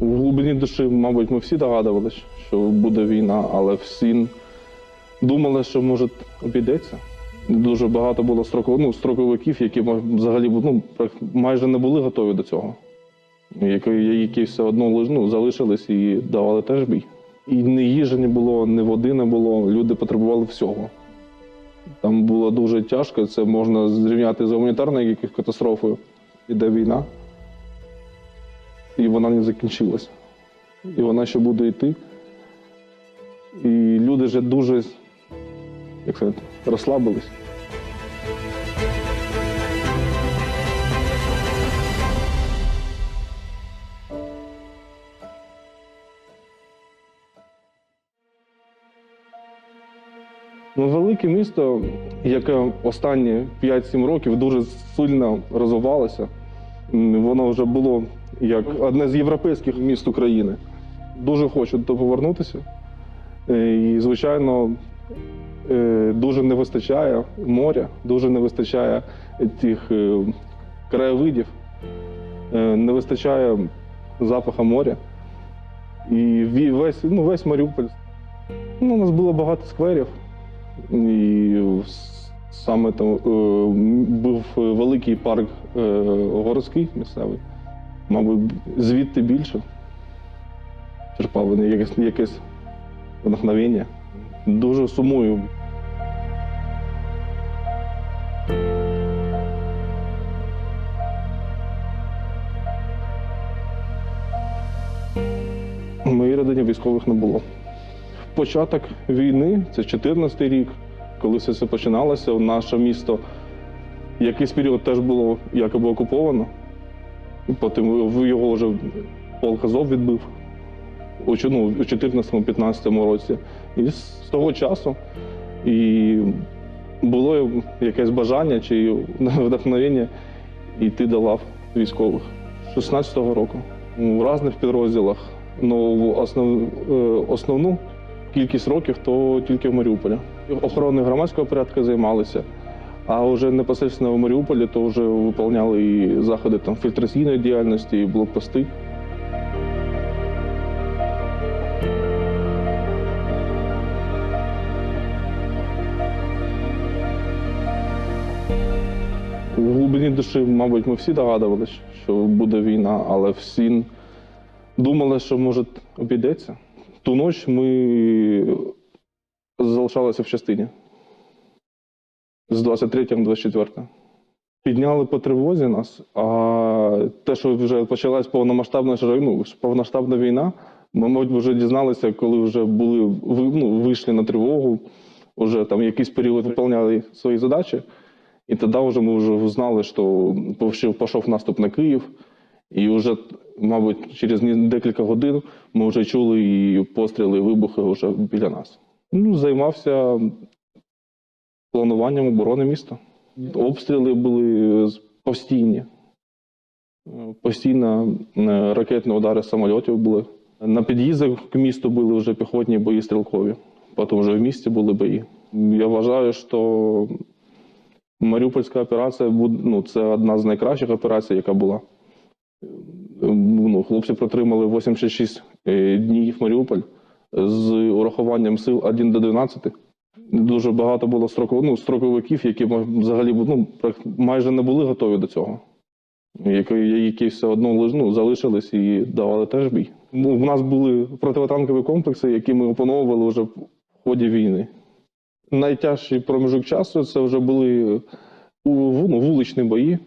У глибині душі, мабуть, ми всі догадувалися, що буде війна, але всі думали, що може обійдеться. Дуже багато було строков, ну, строковиків, які взагалі ну, майже не були готові до цього. Які, які все одно ну, залишились і давали теж бій. І ні їжі не було, ні води не було. Люди потребували всього. Там було дуже тяжко, це можна зрівняти з гуманітарною катастрофою. Іде війна, і вона не закінчилась. І вона ще буде йти. І люди вже дуже як сказати, розслабились. Ну, велике місто, яке останні 5-7 років дуже сильно розвивалося. Воно вже було як одне з європейських міст України. Дуже хочу туди повернутися. Е, І, звичайно, е, дуже не вистачає моря, дуже не вистачає тих е, краєвидів, не вистачає запаху моря. І весь, ну, весь Маріуполь. Ну, у нас було багато скверів. І саме там був великий парк городський місцевий. Мабуть, звідти більше. Черпав вони якесь, якесь вдохновення. Дуже сумую. В моїй родині військових не було. Початок війни, це 14 й рік, коли все це починалося, наше місто якийсь період теж було якоби окуповано. Потім його вже полк Азов відбив у чо- ну, у 14-15 році. І з того часу і було якесь бажання чи вдохновення йти до лав військових. З 16-го року у різних підрозділах, в основ, е, основну кількість років то тільки в Маріуполі. Охороною громадського порядку займалися, а вже непосередньо в Маріуполі то вже виконували і заходи там фільтраційної діяльності, і блокпости. У глибині душі, мабуть, ми всі догадувалися, що буде війна, але всі думали, що може обійдеться. Ту ніч ми залишалися в частині з 23 на 24. Підняли по тривозі нас, а те, що вже почалась повномасштабна ну, повномасштабна війна, ми, мабуть, вже дізналися, коли вже були ну, вийшли на тривогу, вже там якийсь період виконували свої задачі. І тоді вже ми вже знали, що пішов- наступ на Київ, і вже, мабуть, через декілька годин ми вже чули і постріли, і вибухи вже біля нас. Ну, займався плануванням оборони міста. Обстріли були постійні. Е, Постійно е, ракетні удари самольотів були. На під'їздах к місту були вже піхотні бої стрілкові. Потім вже в місті були бої. Я вважаю, що Маріупольська операція ну, це одна з найкращих операцій, яка була. Е, Ну, хлопці протримали 86 е, днів Маріуполь з урахуванням сил 1 до 12. Дуже багато було строков, ну, строковиків, які взагалі ну, майже не були готові до цього. Які, які все одно ну, залишились і давали теж бій. Ну, У нас були противотанкові комплекси, які ми опановували вже в ході війни. Найтяжчий проміжок часу це вже були ну, вуличні бої,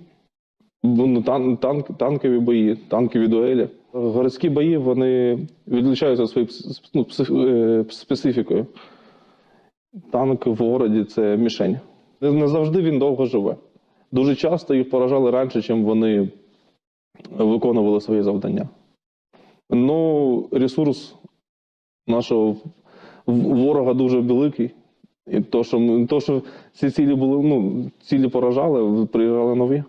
ну, тан, танк, танкові бої, танкові дуелі. Городські бої вони відлічаються своєю ну, е, специфікою. Танк в городі це мішень. Не завжди він довго живе. Дуже часто їх поражали раніше, ніж вони виконували свої завдання. Ну, ресурс нашого ворога дуже великий. І то, що, то, що ці цілі були, ну, цілі поражали, приїжджали нові.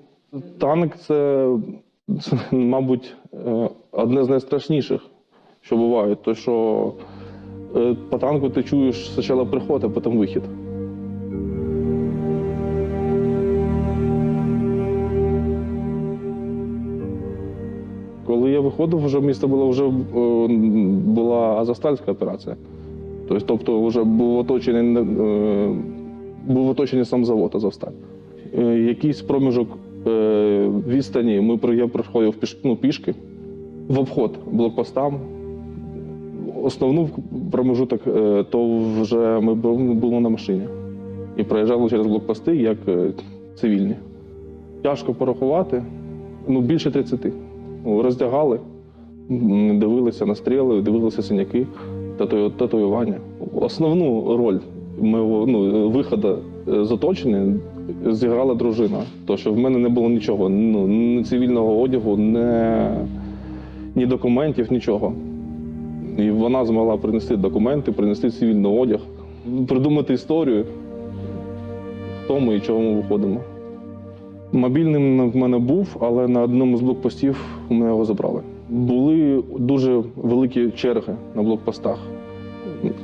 Танк це, це мабуть, е, одне з найстрашніших, що буває. То, що по танку ти чуєш спочатку приход, а потім вихід. Коли я виходив, вже місто було вже е, була Азовстальська операція. Тобто, тобто вже був оточений, е, був оточений сам завод Азовсталь. Е, якийсь проміжок е, відстані ми я приходив піш, ну, пішки в обход блокпостам. Основну промежуток, е, то вже ми були на машині і проїжджали через блокпости як е, цивільні. Тяжко порахувати, ну більше 30. Ну, Роздягали, дивилися на стріли, дивилися синяки, тату- татуювання. Основну роль мого ну, виходу е, з оточення зіграла дружина. То, що в мене не було нічого, ну, ні цивільного одягу, ні, ні документів, нічого. І вона змогла принести документи, принести цивільний одяг, придумати історію, хто ми і чого ми виходимо. Мобільним в мене був, але на одному з блокпостів у мене його забрали. Були дуже великі черги на блокпостах.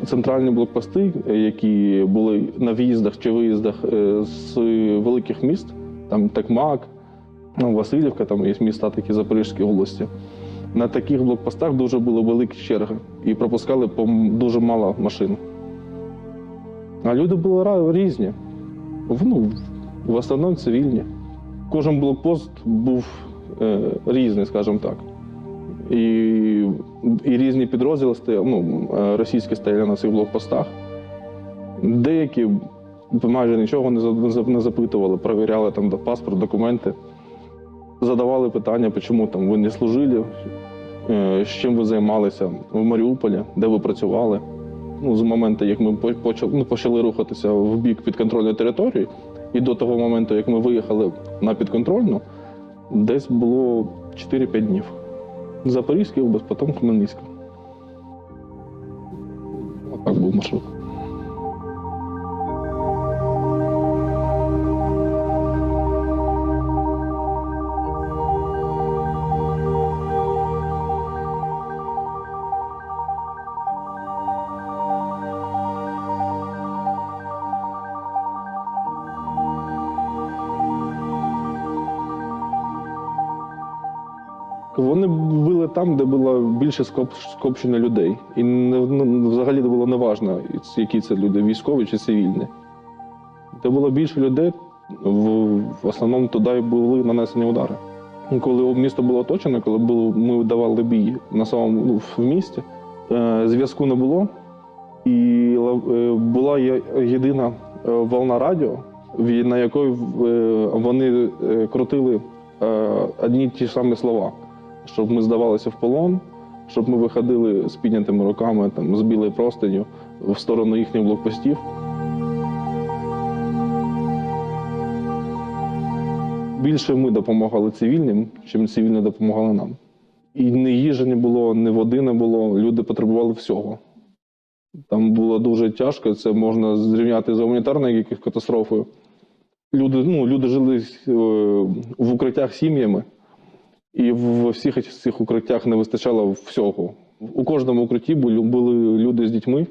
Центральні блокпости, які були на в'їздах чи виїздах е, з великих міст, там Текмак, Васильівка, там є міста такі Запорізької області. На таких блокпостах дуже були великі черги і пропускали по дуже мало машин. А люди були різні. Ну, в основному цивільні. Кожен блокпост був е, різний, скажімо так. І, і різні підрозділи ну, е, російські стояли на цих блокпостах. Деякі майже нічого не, за- не запитували, перевіряли там паспорт, документи, задавали питання, чому там ви не служили, з чим ви займалися в Маріуполі, де ви працювали. Ну, з моменту, як ми почали, ну, почали рухатися в бік підконтрольної території, і до того моменту, як ми виїхали на підконтрольну, десь було 4-5 днів. Запорізький область, потім Хмельницький. Отак був маршрут. Вони били там, де було більше скоп- скопчення людей. І не, ну, взагалі було неважно, які це люди, військові чи цивільні. Де було більше людей, в, в основному туди були нанесені удари. Коли місто було оточене, коли було, ми давали бій на самому ну, в місті, е, зв'язку не було. І е, була єдина е, волна радіо, на якої е, вони е, крутили одні ті самі слова, щоб ми здавалися в полон, щоб ми виходили з піднятими руками там, з білою простиню в сторону їхніх блокпостів. Більше ми допомагали цивільним, чим цивільні допомагали нам. І ні їжі не було, ні води не було. Люди потребували всього. Там було дуже тяжко, це можна зрівняти з гуманітарною катастрофою. Люди, ну, люди жили е, в укриттях сім'ями, і в всіх цих укриттях не вистачало всього. У кожному укритті були, люди з дітьми.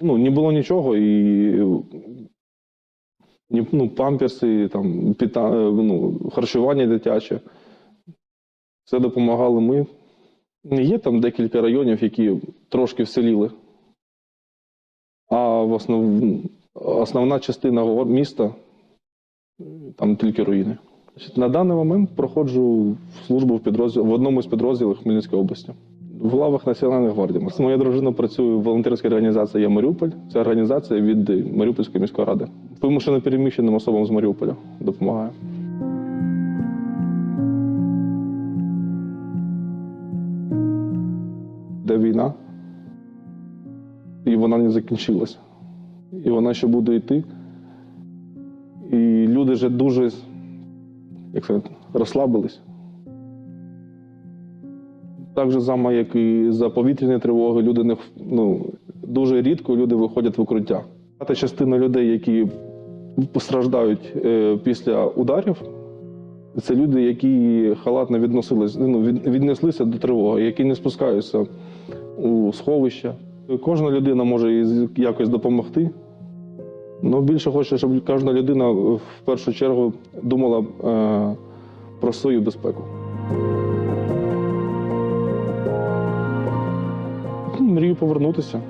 Ну, не було нічого, і ну, памперси, там, пита, е, ну, харчування дитяче. Це допомагали ми. Є там декілька районів, які трошки вселіли. А в основ... основна частина міста там тільки руїни. На даний момент проходжу службу в, підрозділ... в одному з підрозділів Хмельницької області. В лавах Національної гвардії. Моя дружина працює в волонтерській організації «Я Маріуполь. Це організація від Маріупольської міської ради. Вимушено переміщеним особам з Маріуполя допомагає. Де війна, і вона не закінчилася. І вона ще буде йти. І люди вже дуже як сказати, розслабились. Так же само, як і за повітряні тривоги, люди не ну, дуже рідко люди виходять в укриття. Та частина людей, які постраждають е, після ударів, це люди, які халатно відносились, ну, віднеслися до тривоги, які не спускаються у сховища. Кожна людина може якось допомогти. Ну, більше хочу, щоб кожна людина в першу чергу думала е, про свою безпеку. Мрію повернутися.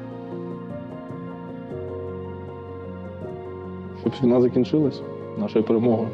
Щоб війна закінчилась нашою перемогою.